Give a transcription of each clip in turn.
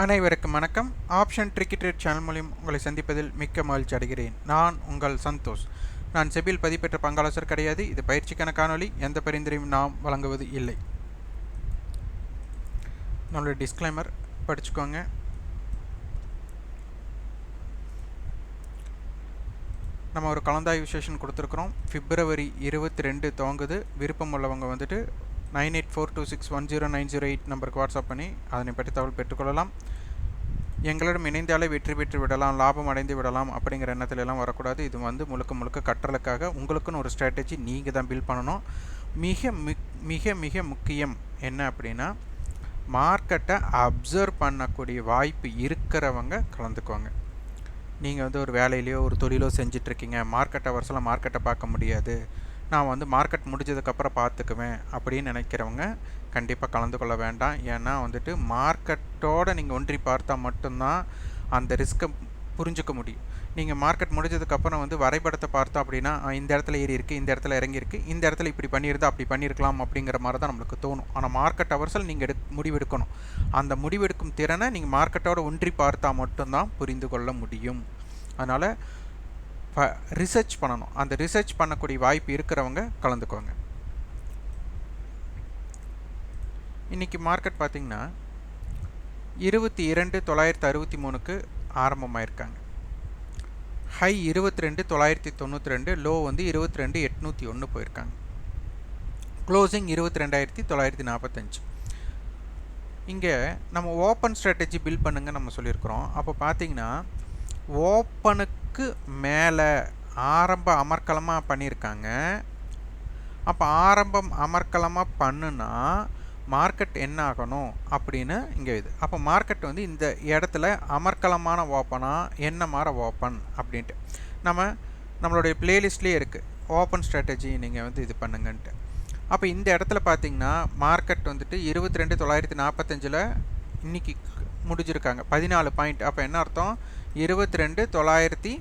அனைவருக்கும் வணக்கம். Option ட்ரிக்கெட் channel மூலியம் உங்களை சந்திப்பதில் மிக்க மகிழ்ச்சி அடைகிறேன். நான் உங்கள் சந்தோஷ். நான் செபில் பதிப்பெற்ற பங்காளசர் கிடையாது. இது பயிற்சிக்கான காணொளி. எந்த பரிந்துரையும் நாம் வழங்குவது இல்லை. நம்மளுடைய டிஸ்க்ளைமர் படிச்சுக்கோங்க. நம்ம ஒரு கலந்தாய்வு செஷன் கொடுத்துருக்குறோம். பிப்ரவரி இருபத்தி ரெண்டு துவங்குது. விருப்பம் உள்ளவங்க வந்துட்டு nine eight four two six one zero nine zero eight நம்பருக்கு வாட்ஸ்அப் பண்ணி அதனை பற்றி தகவல் பெற்றுக்கொள்ளலாம். எங்களிடம் இணைந்தாலே வெற்றி பெற்று விடலாம் லாபம் அடைந்து விடலாம் அப்படிங்கிற எண்ணத்துல எல்லாம் வரக்கூடாது. இது வந்து முழுக்க முழுக்க கற்றலுக்காக உங்களுக்குன்னு ஒரு ஸ்ட்ராட்டஜி நீங்கள் தான் பில்ட் பண்ணணும். மிக மிக மிக முக்கியம் என்ன அப்படின்னா மார்க்கெட்டை அப்சர்வ் பண்ணக்கூடிய வாய்ப்பு இருக்கிறவங்க கலந்துக்குவாங்க நீங்கள் வந்து ஒரு வேலையிலையோ ஒரு தொழிலோ செஞ்சிட்ருக்கீங்க. மார்க்கெட் ஹவர்ஸில் மார்க்கெட்டை பார்க்க முடியாது. நான் வந்து மார்க்கெட் முடிஞ்சதுக்கப்புறம் பார்த்துக்குவேன் அப்படின்னு நினைக்கிறவங்க கண்டிப்பாக கலந்து கொள்ள வேண்டாம். ஏன்னா வந்துட்டு மார்க்கெட்டோடு நீங்கள் ஒன்றி பார்த்தா மட்டும்தான் அந்த ரிஸ்க்கை புரிஞ்சுக்க முடியும். நீங்கள் மார்க்கெட் முடிஞ்சதுக்கப்புறம் வந்து வரைபடத்தை பார்த்தோம் அப்படின்னா இந்த இடத்துல ஏறி இருக்குது இந்த இடத்துல இறங்கியிருக்கு இந்த இடத்துல இப்படி பண்ணியிருந்தா அப்படி பண்ணியிருக்கலாம் அப்படிங்கிற மாதிரி தான் நம்மளுக்கு தோணும். ஆனால் மார்க்கெட் அவர்ஸில் நீங்கள் எடு முடிவெடுக்கணும். அந்த முடிவெடுக்கும் திறனை நீங்கள் மார்க்கெட்டோட ஒன்றி பார்த்தா மட்டும்தான் புரிந்து கொள்ள முடியும். அதனால் ரிசர்ச் பண்ணணும். அந்த ரிசர்ச் பண்ணக்கூடிய வாய்ப்பு இருக்கிறவங்க கலந்துக்கோங்க. இன்றைக்கி மார்க்கெட் பார்த்திங்கன்னா இருபத்தி இரண்டு தொள்ளாயிரத்தி அறுபத்தி மூணுக்கு ஆரம்பமாயிருக்காங்க. ஹை இருபத்தி ரெண்டு தொள்ளாயிரத்தி தொண்ணூற்றி ரெண்டு லோ வந்து இருபத்தி ரெண்டு எட்நூற்றி ஒன்று போயிருக்காங்க. க்ளோசிங் இருபத்தி ரெண்டாயிரத்தி தொள்ளாயிரத்தி நாற்பத்தஞ்சு. இங்கே நம்ம ஓப்பன் ஸ்ட்ராட்டஜி பில்ட் பண்ணுங்க நம்ம சொல்லியிருக்கிறோம். அப்போ பார்த்தீங்கன்னா ஓப்பனுக்கு மேலே ஆரம்ப அமர்க்கலமாக பண்ணியிருக்காங்க அப்போ ஆரம்பம் அமர்க்கலமாக பண்ணுனா மார்க்கெட் என்ன ஆகணும் அப்படின்னு இங்கே இது. அப்போ மார்க்கெட் வந்து இந்த இடத்துல அமர்க்கலமான ஓப்பனா என்ன மாதிரி ஓப்பன் அப்படின்ட்டு. நம்ம நம்மளுடைய பிளேலிஸ்ட்லேயே இருக்குது ஓப்பன் ஸ்ட்ராட்டஜி நீங்கள் வந்து இது பண்ணுங்கன்ட்டு. அப்போ இந்த இடத்துல பார்த்தீங்கன்னா மார்க்கெட் வந்துட்டு இருபத்தி ரெண்டு தொள்ளாயிரத்தி நாற்பத்தஞ்சில் இன்றைக்கி முடிஞ்சிருக்காங்க. பதினாலு பாயிண்ட். அப்போ என்ன அர்த்தம்? இருபத்தி ரெண்டு தொள்ளாயிரத்தி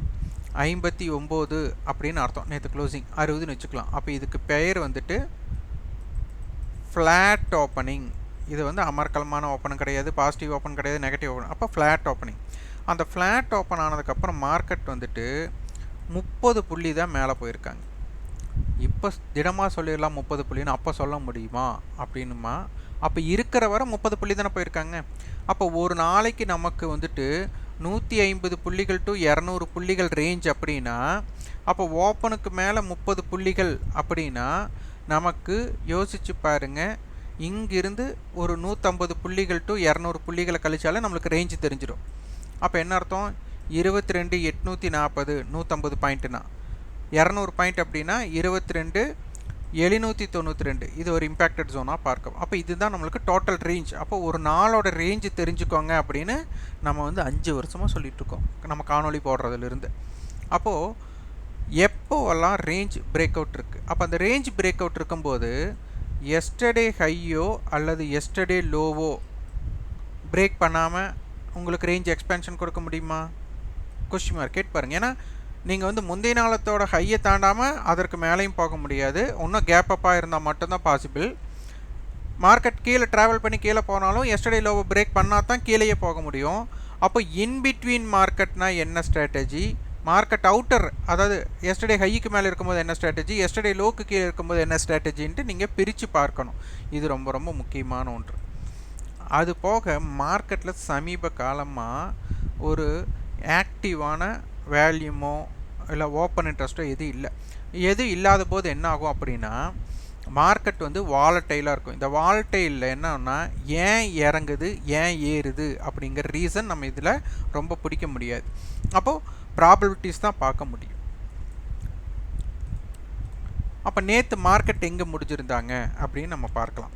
ஐம்பத்தி ஒம்பது அப்படின்னு அர்த்தம். நேற்று க்ளோசிங் அறுபதுன்னு வச்சுக்கலாம். அப்போ இதுக்கு பெயர் வந்துட்டு ஃப்ளாட் ஓப்பனிங் இது வந்து அமர்க்கலமான ஓப்பனும் கிடையாது பாசிட்டிவ் ஓப்பன் கிடையாது நெகட்டிவ் ஓப்பன் அப்போ ஃப்ளாட் ஓப்பனிங் அந்த ஃப்ளாட் ஓப்பன் ஆனதுக்கப்புறம் மார்க்கெட் வந்துட்டு முப்பது புள்ளி தான் மேலே போயிருக்காங்க. இப்போ திடமாக சொல்லிடலாம் முப்பது புள்ளின்னு. அப்போ சொல்ல முடியுமா? அப்படின்னுமா? அப்போ இருக்கிற வரை முப்பது புள்ளி தானே போயிருக்காங்க. அப்போ ஒரு நாளைக்கு நமக்கு வந்துட்டு நூற்றி ஐம்பது புள்ளிகள் டு இரநூறு புள்ளிகள் ரேஞ்ச் அப்படின்னா அப்போ ஓப்பனுக்கு மேலே முப்பது புள்ளிகள் அப்படின்னா நமக்கு யோசிச்சு பாருங்க. இங்கிருந்து ஒரு நூற்றம்பது புள்ளிகள் டு இரநூறு புள்ளிகளை கழிச்சாலே நம்மளுக்கு ரேஞ்சு தெரிஞ்சிடும் அப்போ என்ன அர்த்தம்? இருபத்தி ரெண்டு எட்நூற்றி நாற்பது நூற்றம்பது பாயிண்ட்டுனா இரநூறு பாயிண்ட் அப்படின்னா இருபத்தி ரெண்டு எழுநூற்றி தொண்ணூற்றி ரெண்டு. இது ஒரு இம்பேக்டட் ஜோனாக பார்க்கும் அப்போ இதுதான் நம்மளுக்கு டோட்டல் ரேஞ்ச் அப்போ ஒரு நாளோட ரேஞ்சு தெரிஞ்சுக்கோங்க அப்படின்னு நம்ம வந்து அஞ்சு வருஷமாக சொல்லிட்டு இருக்கோம். நம்ம காணொளி போடுறதுலேருந்து. அப்போது எப்போவெல்லாம் ரேஞ்ச் பிரேக் அவுட் இருக்குது அப்போ அந்த ரேஞ்ச் பிரேக் அவுட் இருக்கும்போது எஸ்டர்டே ஹையோ அல்லது எஸ்டர்டே லோவோ பிரேக் பண்ணாமல் உங்களுக்கு ரேஞ்ச் எக்ஸ்பென்ஷன் கொடுக்க முடியுமா? கொஸ்டின் மார்க் கேட் பாருங்கள் ஏன்னா நீங்கள் வந்து முந்தைய நாளத்தோட ஹையை தாண்டாமல் அதற்கு மேலேயும் போக முடியாது. இன்னும் கேப் அப்பாக இருந்தால் மட்டும்தான் பாசிபிள் மார்க்கெட் கீழே ட்ராவல் பண்ணி கீழே போனாலும் எஸ்டர்டே லோவை பிரேக் பண்ணால் தான் கீழேயே போக முடியும். அப்போ இன் பிட்வீன் மார்க்கெட்னா என்ன ஸ்ட்ராட்டஜி மார்க்கெட் அவுட்டர் அதாவது எஸ்டர்டே ஹைக்கு மேலே இருக்கும்போது என்ன ஸ்ட்ராட்டஜி எஸ்டர்டே லோக்கு கீழே இருக்கும்போது என்ன ஸ்ட்ராட்டஜின்ட்டு நீங்கள் பிரித்து பார்க்கணும். இது ரொம்ப ரொம்ப முக்கியமான ஒன்று. அது போக மார்க்கெட்டில் சமீப காலமாக ஒரு ஆக்டிவான வேல்யூமோ இல்லை ஓப்பன் இன்ட்ரெஸ்ட்டோ எது இல்லை. எது இல்லாத போது என்ன ஆகும் அப்படின்னா மார்க்கெட் வந்து வாலட்டைலாக இருக்கும். இந்த வாலட்டைலில் என்னன்னா ஏன் இறங்குது ஏன் ஏறுது அப்படிங்கிற ரீசன் நம்ம இதில் ரொம்ப பிடிக்க முடியாது. அப்போது ப்ராபபிலிட்டிஸ் தான் பார்க்க முடியும். அப்போ நேற்று மார்க்கெட் எங்கே முடிஞ்சிருந்தாங்க அப்படின்னு நம்ம பார்க்கலாம்.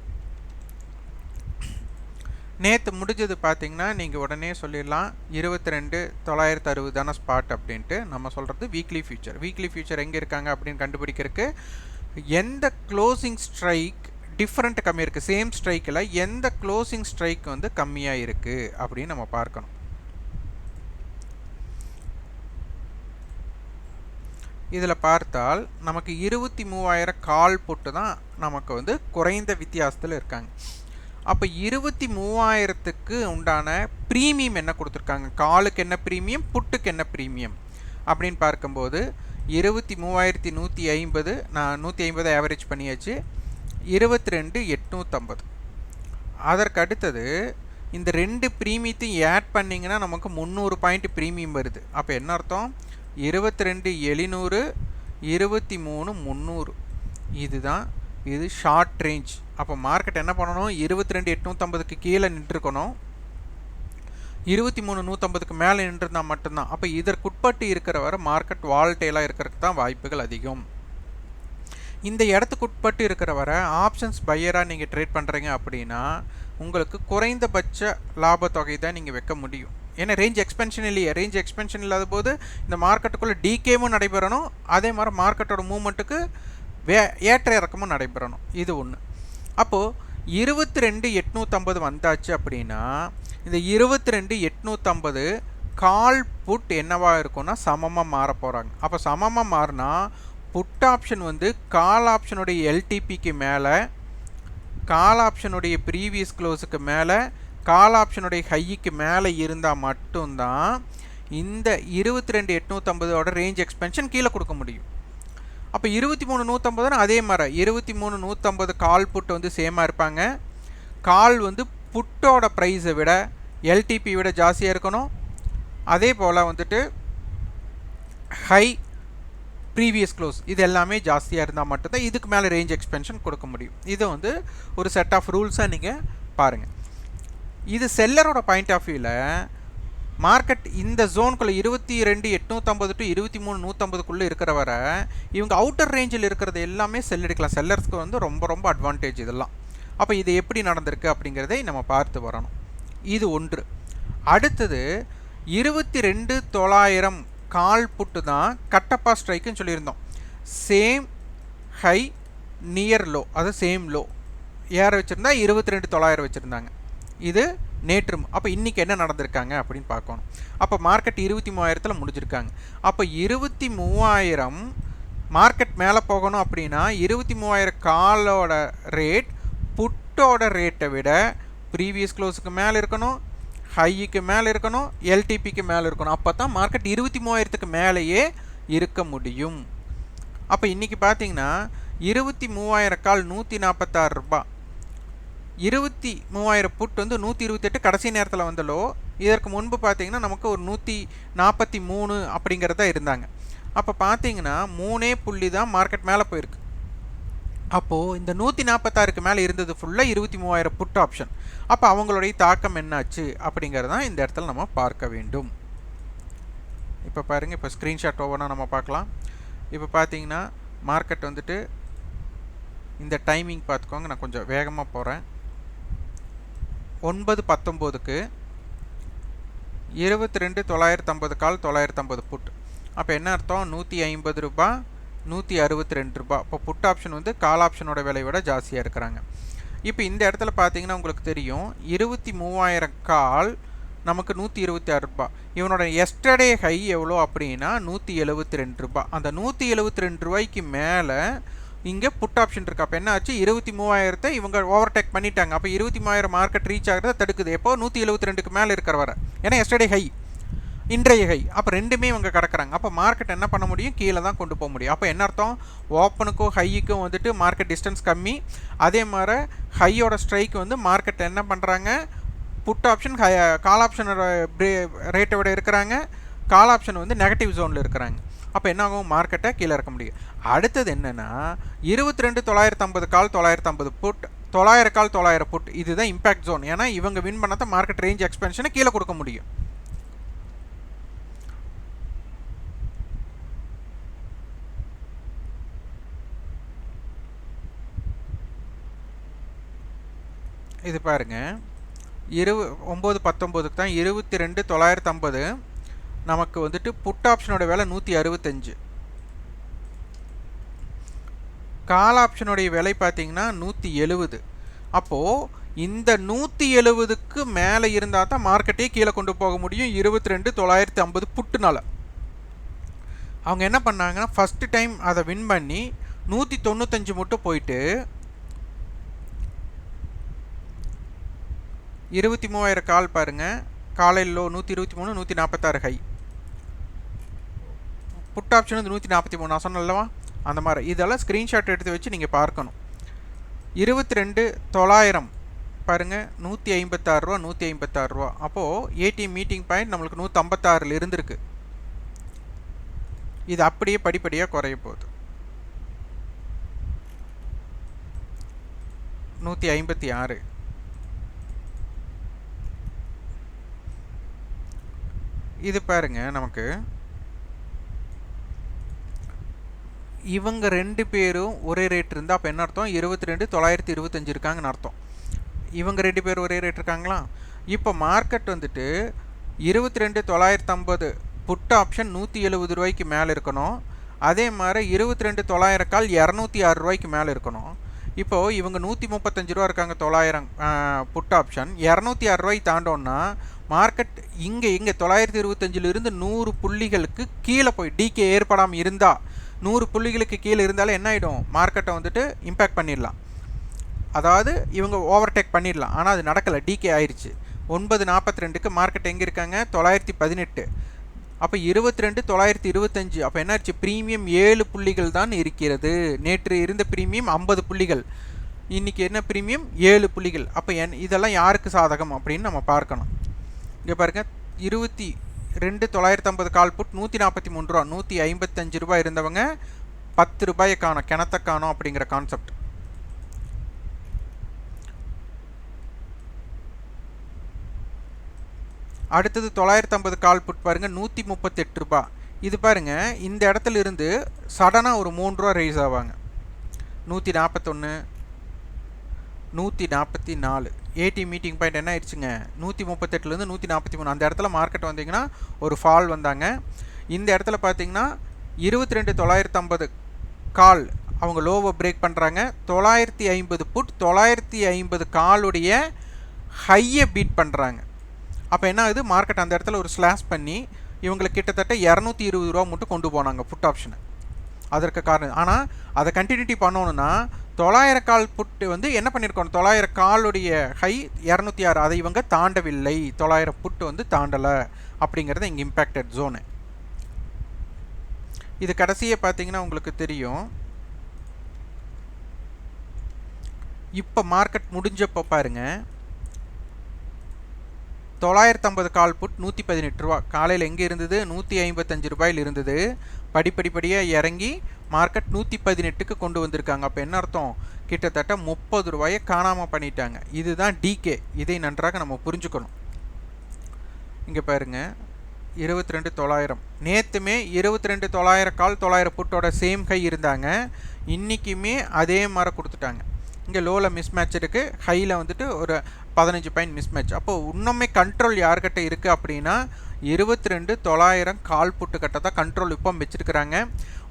நேற்று முடிஞ்சது பார்த்தீங்கன்னா நீங்கள் உடனே சொல்லிடலாம். இருபத்தி ரெண்டு தொள்ளாயிரத்து அறுபது தானே ஸ்பாட் அப்படின்ட்டு நம்ம சொல்கிறது வீக்லி ஃபியூச்சர் வீக்லி ஃபியூச்சர் எங்கே இருக்காங்க அப்படின்னு கண்டுபிடிக்கிறதுக்கு எந்த க்ளோசிங் ஸ்ட்ரைக் டிஃப்ரெண்ட் கம்மியாக இருக்குது சேம் ஸ்ட்ரைக்கில் எந்த க்ளோசிங் ஸ்ட்ரைக் வந்து கம்மியாக இருக்குது அப்படின்னு நம்ம பார்க்கணும். இதில் பார்த்தால் நமக்கு இருபத்தி மூவாயிரம் கால் போட்டு தான் நமக்கு வந்து குறைந்த வித்தியாசத்தில் இருக்காங்க. அப்போ இருபத்தி மூவாயிரத்துக்கு உண்டான ப்ரீமியம் என்ன கொடுத்துருக்காங்க? காலுக்கு என்ன ப்ரீமியம் புட்டுக்கு என்ன ப்ரீமியம் அப்படின்னு பார்க்கும்போது இருபத்தி மூவாயிரத்தி நூற்றி ஐம்பது நான் நூற்றி ஐம்பது ஆவரேஜ் பண்ணியாச்சு. இருபத்தி ரெண்டு எட்நூற்றம்பது அதற்கு அடுத்தது இந்த ரெண்டு ப்ரீமியத்தையும் ஆட் பண்ணிங்கன்னா நமக்கு முந்நூறு பாயிண்ட் ப்ரீமியம் வருது. அப்போ என்ன அர்த்தம்? இருபத்தி ரெண்டு எழுநூறு இருபத்தி மூணு முந்நூறு. இதுதான் இது ஷார்ட் ரேஞ்ச் அப்போ மார்க்கெட் என்ன பண்ணணும்? இருபத்தி ரெண்டு எட்நூற்றம்பதுக்கு கீழே நின்றுருக்கணும். இருபத்தி மூணு நூற்றம்பதுக்கு மேலே நின்றுருந்தால் மட்டும்தான். அப்போ இதற்குட்பட்டு இருக்கிற வர மார்க்கெட் வால்டேலாக இருக்கிறதுக்கு தான் வாய்ப்புகள் அதிகம். இந்த இடத்துக்குட்பட்டு இருக்கிற வர ஆப்ஷன்ஸ் பையராக நீங்கள் ட்ரேட் பண்ணுறீங்க அப்படின்னா உங்களுக்கு குறைந்தபட்ச லாபத்தொகை தான் நீங்கள் வைக்க முடியும். ஏன்னா ரேஞ்ச் எக்ஸ்பென்ஷன் இல்லையே. ரேஞ்ச் எக்ஸ்பென்ஷன் இல்லாத போது இந்த மார்க்கெட்டுக்குள்ளே டிகேவும் நடைபெறணும். அதே மாதிரி மார்க்கெட்டோட மூமெண்ட்டுக்கு வே ஏற்ற இறக்கமும் நடைபெறணும். இது ஒன்று அப்போது இருபத்தி ரெண்டு எட்நூற்றம்பது வந்தாச்சு அப்படின்னா இந்த இருபத்தி ரெண்டு எட்நூற்றம்பது கால் புட் என்னவாக இருக்கும்னா சமமாக மாற போகிறாங்க அப்போ சமமாக மாறினா புட் ஆப்ஷன் வந்து கால் ஆப்ஷனுடைய எல்டிபிக்கு மேலே கால் ஆப்ஷனுடைய ப்ரீவியஸ் க்ளோஸுக்கு மேலே கால் ஆப்ஷனுடைய ஹைக்கு மேலே இருந்தால் மட்டும்தான் இந்த இருபத்தி ரெண்டு எட்நூற்றம்பதோட ரேஞ்ச் எக்ஸ்பென்ஷன் கீழே கொடுக்க முடியும். அப்போ இருபத்தி மூணு நூற்றம்பதுனா அதே மாதிரி. இருபத்தி மூணு நூற்றம்பது கால் புட் வந்து சேமாக இருப்பாங்க. கால் வந்து புட்டோட ப்ரைஸை விட எல்டிபி விட ஜாஸ்தியாக இருக்கணும். அதே போல் வந்துட்டு ஹை ப்ரீவியஸ் க்ளோஸ் இது எல்லாமே ஜாஸ்தியாக இருந்தால் மட்டும்தான் இதுக்கு மேலே ரேஞ்ச் எக்ஸ்பென்ஷன் கொடுக்க முடியும். இது வந்து ஒரு செட் ஆஃப் ரூல்ஸாக நீங்கள் பாருங்கள் இது செல்லரோட பாயிண்ட் ஆஃப் வியூவில் மார்க்கெட் இந்த ஜோனுக்குள்ளே இருபத்தி ரெண்டு எட்நூற்றம்பது டு இருபத்தி மூணு நூற்றம்பதுக்குள்ளே இருக்கிற வர இவங்க அவுட்டர் ரேஞ்சில் இருக்கிறது எல்லாமே செல் எடுக்கலாம். செல்லர்ஸ்க்கு வந்து ரொம்ப ரொம்ப அட்வான்டேஜ் இதெல்லாம். அப்போ இது எப்படி நடந்திருக்கு அப்படிங்கிறதை நம்ம பார்த்து வரணும். இது ஒன்று. அடுத்தது இருபத்தி ரெண்டு தொள்ளாயிரம் கால் புட்டு தான் கட்டப்பா ஸ்ட்ரைக்குன்னு சொல்லியிருந்தோம். சேம் ஹை நியர் லோ அது சேம் லோ ஏற வச்சுருந்தா? இருபத்தி ரெண்டு தொள்ளாயிரம் வச்சுருந்தாங்க. இது நேற்று அப்போ இன்றைக்கி என்ன நடந்திருக்காங்க அப்படின்னு பார்க்கணும். அப்போ மார்க்கெட் இருபத்தி மூவாயிரத்தில் முடிஞ்சிருக்காங்க. அப்போ இருபத்தி மூவாயிரம் மார்க்கெட் மேலே போகணும் அப்படின்னா இருபத்தி மூவாயிரம் காலோட ரேட் புட்டோட ரேட்டை விட ப்ரீவியஸ் க்ளோஸுக்கு மேலே இருக்கணும் ஹைக்கு மேலே இருக்கணும் எல்டிபிக்கு மேலே இருக்கணும். அப்போ தான் மார்க்கெட் இருபத்தி மூவாயிரத்துக்கு மேலேயே இருக்க முடியும். அப்போ இன்றைக்கி பார்த்தீங்கன்னா இருபத்தி மூவாயிரம் கால் நூற்றி நாற்பத்தாறு ரூபாய். இருபத்தி மூவாயிரம் புட் வந்து நூற்றி இருபத்தெட்டு கடைசி நேரத்தில் வந்தலோ இதற்கு முன்பு பார்த்தீங்கன்னா நமக்கு ஒரு நூற்றி நாற்பத்தி மூணு அப்படிங்கிறதா இருந்தாங்க. அப்போ பார்த்தீங்கன்னா மூணே புள்ளி தான் மார்க்கெட் மேலே போயிருக்கு. அப்போது இந்த நூற்றி நாற்பத்தாறுக்கு மேலே இருந்தது ஃபுல்லாக இருபத்தி மூவாயிரம் புட் ஆப்ஷன் அப்போ அவங்களுடைய தாக்கம் என்னாச்சு அப்படிங்கிறதான் இந்த இடத்துல நம்ம பார்க்க வேண்டும். இப்போ பாருங்கள் இப்போ ஸ்க்ரீன்ஷாட் ஓவனாக நம்ம பார்க்கலாம். இப்போ பார்த்தீங்கன்னா மார்க்கெட் வந்துட்டு இந்த டைமிங் பார்த்துக்கோங்க நான் கொஞ்சம் வேகமாக போகிறேன் ஒன்பது பத்தொம்போதுக்கு இருபத்தி ரெண்டு தொள்ளாயிரத்து ஐம்பது கால் தொள்ளாயிரத்து ஐம்பது புட் அப்போ என்ன அர்த்தம்? நூற்றி ஐம்பது ரூபா நூற்றி அறுபத்தி ரெண்டு ரூபா. இப்போ புட் ஆப்ஷன் வந்து கால் ஆப்ஷனோட விலையை விட ஜாஸ்தியாக இருக்கிறாங்க. இப்போ இந்த இடத்துல பார்த்தீங்கன்னா உங்களுக்கு தெரியும் இருபத்தி மூவாயிரம் கால் நமக்கு நூற்றி இருபத்தி ஆறு ரூபா. இவனோட எஸ்டர்டே ஹை எவ்வளோ அப்படின்னா நூற்றி எழுபத்தி ரெண்டு ரூபா. அந்த நூற்றி எழுபத்தி ரெண்டு ரூபாய்க்கு மேலே இங்கே புட் ஆப்ஷன் இருக்குது அப்போ என்ன ஆச்சு இருபத்தி மூவாயிரத்தை இவங்க ஓவர்டேக் பண்ணிட்டாங்க. அப்போ இருபத்தி மூவாயிரம் மார்க்கெட் ரீச் ஆகிறத தடுக்குது. எப்போ? நூற்றி எழுபத்தி ரெண்டுக்கு மேலே இருக்கிற வர. ஏன்னா எஸ்டர்டே ஹை இன்றைய ஹை அப்போ ரெண்டுமே இவங்க கிடக்கிறாங்க. அப்போ மார்க்கெட் என்ன பண்ண முடியும்? கீழே தான் கொண்டு போக முடியும். அப்போ என்ன அர்த்தம்? ஓப்பனுக்கும் ஹையுக்கும் வந்துட்டு மார்க்கெட் டிஸ்டன்ஸ் கம்மி. அதே மாதிரி ஹையோட ஸ்ட்ரைக் வந்து மார்க்கெட் என்ன பண்ணுறாங்க புட் ஆப்ஷன் ஹை கால் ஆப்ஷனோட ரேட்டை விட இருக்கிறாங்க. கால் ஆப்ஷன் வந்து நெகட்டிவ் ஜோனில் இருக்கிறாங்க. அப்போ என்ன ஆகும்? மார்க்கெட்டை கீழே இறக்க முடியும். அடுத்தது என்னென்னா இருபத்தி ரெண்டு தொள்ளாயிரத்து ஐம்பது கால் தொள்ளாயிரத்து ஐம்பது புட் தொள்ளாயிரம் கால் தொள்ளாயிரம் புட் இதுதான் இம்பாக்ட் ஜோன் ஏன்னா இவங்க வின் பண்ணாத மார்க்கெட் ரேஞ்ச் எக்ஸ்பென்ஷனை கீழே கொடுக்க முடியும். இது பாருங்க. இரு ஒம்பது பத்தொம்போதுக்கு தான் இருபத்தி ரெண்டு தொள்ளாயிரத்து ஐம்பது நமக்கு வந்துட்டு புட் ஆப்ஷனோட விலை நூற்றி அறுபத்தஞ்சு. கால் ஆப்ஷனுடைய விலை பார்த்தீங்கன்னா நூற்றி எழுபது. அப்போது இந்த நூற்றி எழுபதுக்கு மேலே இருந்தால் தான் மார்க்கெட்டே கீழே கொண்டு போக முடியும். இருபத்தி ரெண்டு தொள்ளாயிரத்தி ஐம்பது புட்டுனால அவங்க என்ன பண்ணாங்கன்னா ஃபஸ்ட்டு டைம் அதை வின் பண்ணி நூற்றி தொண்ணூத்தஞ்சு மட்டும் போயிட்டு இருபத்தி மூவாயிரம் கால் பாருங்கள் காலையில் லோ நூற்றி இருபத்தி மூணு நூற்றி நாற்பத்தாறு ஹை புட் ஆப்ஷன் வந்து நூற்றி நாற்பத்தி மூணு. நான் சொன்னல்லவா அந்த மாதிரி. இதெல்லாம் ஸ்க்ரீன்ஷாட் எடுத்து வச்சு நீங்கள் பார்க்கணும். இருபத்தி ரெண்டு தொள்ளாயிரம். பாருங்கள் நூற்றி ஐம்பத்தாறு ரூபா நூற்றி ஐம்பத்தாறு ரூபா. அப்போது ஏடிஎம் மீட்டிங் பாயிண்ட் நம்மளுக்கு நூற்றம்பத்தாறில் இருந்திருக்கு. இது அப்படியே படிப்படியாக குறைய போகுது. நூற்றி ஐம்பத்தி ஆறு இது பாருங்க நமக்கு இவங்க ரெண்டு பேரும் ஒரே ரேட் இருந்தால் அப்போ என்ன அர்த்தம்? இருபத்தி ரெண்டு தொள்ளாயிரத்தி இருபத்தஞ்சு இருக்காங்கன்னு அர்த்தம். இவங்க ரெண்டு பேரும் ஒரே ரேட் இருக்காங்களா? இப்போ மார்க்கெட் வந்துட்டு இருபத்தி ரெண்டு தொள்ளாயிரத்தி ஐம்பது புட் ஆப்ஷன் நூற்றி எழுபது ரூபாய்க்கு மேலே இருக்கணும். அதே மாதிரி இருபத்தி ரெண்டு தொள்ளாயிரம் கால் இரநூத்தி ஆறு ரூபாய்க்கு மேலே இருக்கணும். இப்போது இவங்க நூற்றி முப்பத்தஞ்சு ரூபா இருக்காங்க தொள்ளாயிரம் புட் ஆப்ஷன் இரநூத்தி ஆறு ரூபாய் தாண்டோன்னா மார்க்கெட் இங்கே இங்கே தொள்ளாயிரத்தி இருபத்தஞ்சிலிருந்து நூறு புள்ளிகளுக்கு கீழே போய் டிகே ஏற்படாமல் இருந்தால் நூறு புள்ளிகளுக்கு கீழே இருந்தாலும் என்ன ஆகிடும் மார்க்கெட்டை வந்துட்டு இம்பேக்ட் பண்ணிடலாம். அதாவது இவங்க ஓவர்டேக் பண்ணிடலாம். ஆனால் அது நடக்கலை. டிகே ஆயிடுச்சு ஒன்பது நாற்பத்தி ரெண்டுக்கு மார்க்கெட் எங்கே இருக்காங்க? தொள்ளாயிரத்தி பதினெட்டு. அப்போ இருபத்தி ரெண்டு தொள்ளாயிரத்தி இருபத்தஞ்சு. அப்போ என்னாச்சு? ப்ரீமியம் ஏழு புள்ளிகள் தான் இருக்கிறது. நேற்று இருந்த ப்ரீமியம் ஐம்பது புள்ளிகள். இன்றைக்கி என்ன ப்ரீமியம் ஏழு புள்ளிகள். அப்போ என் இதெல்லாம் யாருக்கு சாதகம் அப்படின்னு நம்ம பார்க்கணும். இங்கே பாருங்கள் இருபத்தி ரெண்டு தொள்ளாயிரத்தி ஐம்பது கால் புட் நூற்றி நாற்பத்தி மூணு ரூபா. நூற்றி ஐம்பத்தஞ்சு ரூபாய் இருந்தவங்க பத்து ரூபாயை காணும். கிணத்த காணும் அப்படிங்கிற கான்செப்ட் அடுத்தது தொள்ளாயிரத்தி ஐம்பது கால் புட் பாருங்கள் நூற்றி முப்பத்தெட்டு ரூபா. இது பாருங்கள் இந்த இடத்துல இருந்து சடனாக ஒரு மூணு ரூபா ரைஸ் ஆவாங்க. நூற்றி நாற்பத்தொன்று நூற்றி நாற்பத்தி நாலு. ஏடி மீட்டிங் பாயிண்ட் என்ன ஆயிடுச்சுங்க? நூற்றி முப்பத்தெட்டுலேருந்து நூற்றி நாற்பத்தி மூணு அந்த இடத்துல மார்க்கெட் வந்தீங்கன்னா ஒரு ஃபால் வந்தாங்க. இந்த இடத்துல பார்த்தீங்கன்னா இருபத்தி ரெண்டு தொள்ளாயிரத்து ஐம்பது கால் அவங்க லோவை பிரேக் பண்ணுறாங்க தொள்ளாயிரத்தி ஐம்பது புட் தொள்ளாயிரத்தி ஐம்பது காலுடைய ஹையை பீட் பண்ணுறாங்க அப்போ என்ன ஆகுது? மார்க்கெட் அந்த இடத்துல ஒரு ஸ்லாஷ் பண்ணி இவங்களுக்கு கிட்டத்தட்ட இரநூத்தி இருபது ரூபா மட்டும் கொண்டு போனாங்க புட் ஆப்ஷனை அதற்கு காரணம் ஆனால் அதை கண்டினியூட்டி பண்ணணுன்னா தொள்ளாயிரம் கால் புட்டு வந்து என்ன பண்ணியிருக்கோம் தொள்ளாயிரம் காலுடைய ஹை இரநூத்தி ஆறு. அதை இவங்க தாண்டவில்லை. தொள்ளாயிரம் புட்டு வந்து தாண்டலை அப்படிங்கிறது இங்கே இம்பேக்டட் ஜோனு இது கடைசியை பார்த்தீங்கன்னா உங்களுக்கு தெரியும். இப்போ மார்க்கெட் முடிஞ்சப்போ பாருங்கள் தொள்ளாயிரத்து ஐம்பது கால் புட் நூற்றி பதினெட்டு ரூபா. காலையில் எங்கே இருந்தது? நூற்றி ஐம்பத்தஞ்சு ரூபாயில் இருந்தது. படிப்படிப்படியாக இறங்கி மார்க்கெட் நூற்றி பதினெட்டுக்கு கொண்டு வந்திருக்காங்க. அப்போ என்ன அர்த்தம்? கிட்டத்தட்ட முப்பது ரூபாயை காணாமல் பண்ணிட்டாங்க. இதுதான் டிகே இதை நன்றாக நம்ம புரிஞ்சுக்கணும். இங்கே பாருங்க. இருபத்தி ரெண்டு தொள்ளாயிரம். நேற்றுமே இருபத்தி ரெண்டு தொள்ளாயிரம் கால் தொள்ளாயிரம் புட்டோட சேம் கை இருந்தாங்க. இன்றைக்குமே அதே மாதிரி கொடுத்துட்டாங்க. இங்கே லோவில் மிஸ் மேட்ச் இருக்குது ஹையில் வந்துட்டு ஒரு பதினஞ்சு பாயிண்ட் மிஸ் மேட்ச் அப்போது இன்னுமே கண்ட்ரோல் யார்கிட்ட இருக்குது அப்படின்னா இருபத்தி ரெண்டு தொள்ளாயிரம் கால் புட்டு கட்ட தான் கண்ட்ரோல் இப்போ வச்சுருக்கிறாங்க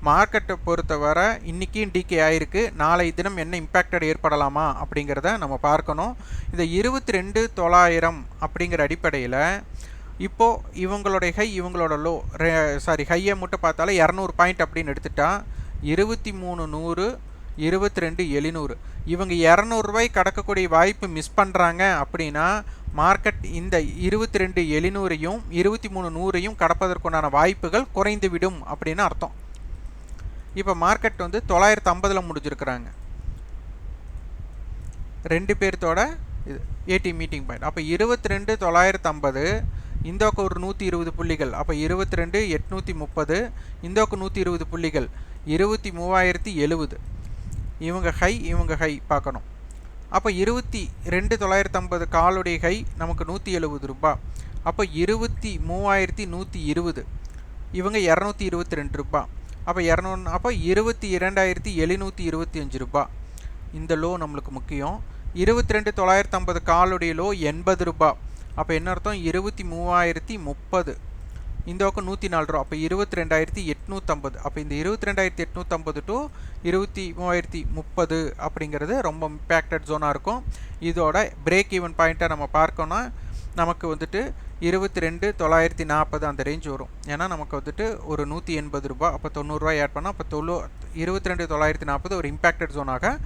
மார்க்கெட்டை பொறுத்தவரை இன்றைக்கும் டிகே ஆயிருக்கு. நாளை தினம் என்ன இம்பேக்டட் ஏற்படலாமா அப்படிங்கிறத நம்ம பார்க்கணும். இந்த இருபத்தி ரெண்டு தொள்ளாயிரம் அப்படிங்கிற அடிப்படையில் இப்போது இவங்களுடைய ஹை இவங்களோட லோ சாரி ஹையை மட்டும் பார்த்தாலே இரநூறு பாயிண்ட் அப்படின்னு எடுத்துட்டா இருபத்தி மூணு நூறு இருபத்தி ரெண்டு எழுநூறு. இவங்க இரநூறுபாய் கடக்கக்கூடிய வாய்ப்பு மிஸ் பண்ணுறாங்க அப்படின்னா மார்க்கெட் இந்த இருபத்தி ரெண்டு எழுநூறையும் இருபத்தி மூணு நூறையும் கடப்பதற்குண்டான வாய்ப்புகள் குறைந்து விடும் அப்படின்னு அர்த்தம். இப்போ மார்க்கெட் வந்து தொள்ளாயிரத்து ஐம்பதில் முடிஞ்சிருக்கிறாங்க. ரெண்டு பேர்த்தோட இது ஏடி மீட்டிங் பாயிண்ட் அப்போ இருபத்தி ரெண்டு தொள்ளாயிரத்து ஐம்பது இந்தோக்கு ஒரு நூற்றி இருபது புள்ளிகள். அப்போ இருபத்தி ரெண்டு எட்நூற்றி முப்பது இந்தோக்கு நூற்றி இருபது புள்ளிகள். இருபத்தி மூவாயிரத்தி எழுபது இவங்க ஹை இவங்க ஹை பார்க்கணும். அப்போ இருபத்தி ரெண்டு தொள்ளாயிரத்து ஐம்பது காலுடைய கை நமக்கு நூற்றி எழுபது ரூபா. அப்போ இருபத்தி மூவாயிரத்தி நூற்றி இருபது. இவங்க இரநூத்தி இருபத்தி ரெண்டு ரூபா. அப்போ இரநூறு அப்போ இருபத்தி இரண்டாயிரத்தி எழுநூற்றி இருபத்தி அஞ்சு ரூபா. இந்த லோ நம்மளுக்கு முக்கியம். இருபத்தி ரெண்டு தொள்ளாயிரத்தி ஐம்பது காலுடைய லோ எண்பது ரூபா. அப்போ என்ன அர்த்தம்? இருபத்தி மூவாயிரத்தி முப்பது. இந்த பக்கம் நூற்றி நாலு ரூபா. அப்போ இருபத்தி ரெண்டாயிரத்தி எட்நூற்றம்பது அப்போ இந்த இருபத்தி ரெண்டாயிரத்தி எட்நூற்றம்பது டு இருபத்தி மூவாயிரத்தி முப்பது அப்படிங்கிறது ரொம்ப இம்பேக்டட் ஜோனாக இருக்கும். இதோட பிரேக் ஈவன் பாயிண்ட்டை நம்ம பார்க்கோன்னா நமக்கு வந்துட்டு இருபத்தி ரெண்டு தொள்ளாயிரத்தி நாற்பது அந்த ரேஞ்ச் வரும். ஏன்னா நமக்கு வந்துட்டு ஒரு நூற்றி எண்பது ரூபா அப்போ தொண்ணூறுரூவா ஆட் பண்ணால் அப்போ தொழு இருபத்தி ரெண்டு தொள்ளாயிரத்தி நாற்பது ஒரு இம்பேக்டட் ஜோனாக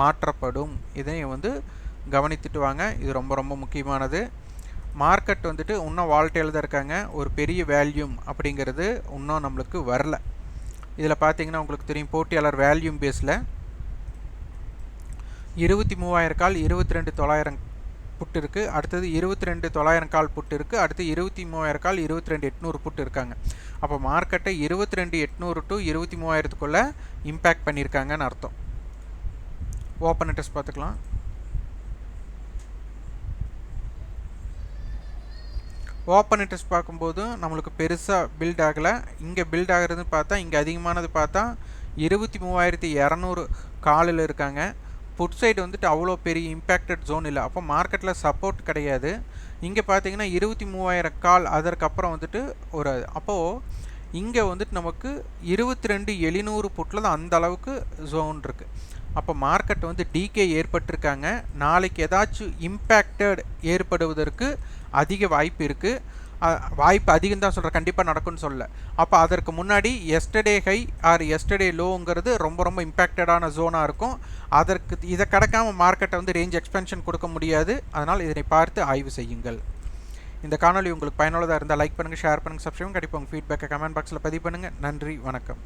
மாற்றப்படும். இதையும் வந்து கவனித்துட்டு வாங்க. இது ரொம்ப ரொம்ப முக்கியமானது. மார்க்கெட் வந்துட்டு இன்னும் வால்டேல் தான் இருக்காங்க. ஒரு பெரிய வேல்யூம் அப்படிங்கிறது இன்னும் நம்மளுக்கு வரல. இதில் பார்த்தீங்கன்னா உங்களுக்கு தெரியும் போட்டியாளர் வேல்யூம் பேஸில் இருபத்தி மூவாயிரம் கால் இருபத்தி ரெண்டு தொள்ளாயிரம் புட்டு இருக்குது அடுத்தது இருபத்தி ரெண்டு தொள்ளாயிரம் கால் புட்டு இருக்குது அடுத்து இருபத்தி மூவாயிரம் கால் இருபத்தி ரெண்டு எட்நூறு புட்டு இருக்காங்க. அப்போ மார்க்கெட்டை இருபத்தி ரெண்டு எட்நூறு டு இருபத்தி மூவாயிரத்துக்குள்ளே இம்பேக்ட் பண்ணியிருக்காங்கன்னு அர்த்தம். ஓப்பன் இன்ட்ரெஸ்ட் பார்த்துக்கலாம் ஓப்பன் இன்ட்ரெஸ்ட் பார்க்கும்போது நம்மளுக்கு பெருசாக பில்ட் ஆகலை. இங்கே பில்ட் ஆகிறதுன்னு பார்த்தா இங்கே அதிகமானது பார்த்தா இருபத்தி மூவாயிரத்தி இரநூறு காலில் இருக்காங்க. புட் சைடு வந்துட்டு அவ்வளோ பெரிய இம்பேக்டட் ஜோன் இல்லை. அப்போ மார்க்கெட்டில் சப்போர்ட் கிடையாது. இங்கே பார்த்தீங்கன்னா இருபத்தி மூவாயிரம் கால் அதற்கப்புறம் வந்துட்டு ஒரு அப்போது இங்கே வந்துட்டு நமக்கு இருபத்தி ரெண்டு எழுநூறு புட்டில் தான் அந்த அளவுக்கு ஜோன் இருக்குது அப்போ மார்க்கெட் வந்து டிகே ஏற்பட்டிருக்காங்க. நாளைக்கு ஏதாச்சும் இம்பேக்டட் ஏற்படுவதற்கு அதிக வாய்ப்பு இருக்குது வாய்ப்பு அதிகம் தான் சொல்கிறேன் கண்டிப்பாக நடக்கும்னு சொல்ல. அப்போ அதற்கு முன்னாடி எஸ்டர்டே ஹை ஆர் எஸ்டர்டே லோங்கிறது ரொம்ப ரொம்ப இம்பேக்டடான ஜோனாக இருக்கும். அதற்கு இதை கடக்காமல் மார்க்கெட்டை வந்து ரேஞ்ச் எக்ஸ்பென்ஷன் கொடுக்க முடியாது. அதனால் இதனை பார்த்து ஆய்வு செய்யுங்கள். இந்த காணொலி உங்களுக்கு பயனுள்ளதாக இருந்தால் லைக் பண்ணுங்கள் ஷேர் பண்ணுங்கள் சப்ஸ்கிரைப் கண்டிப்பாக உங்கள் ஃபீட்பேக்கை கமெண்ட் பாக்ஸில் பதிவு பண்ணுங்கள் நன்றி வணக்கம்.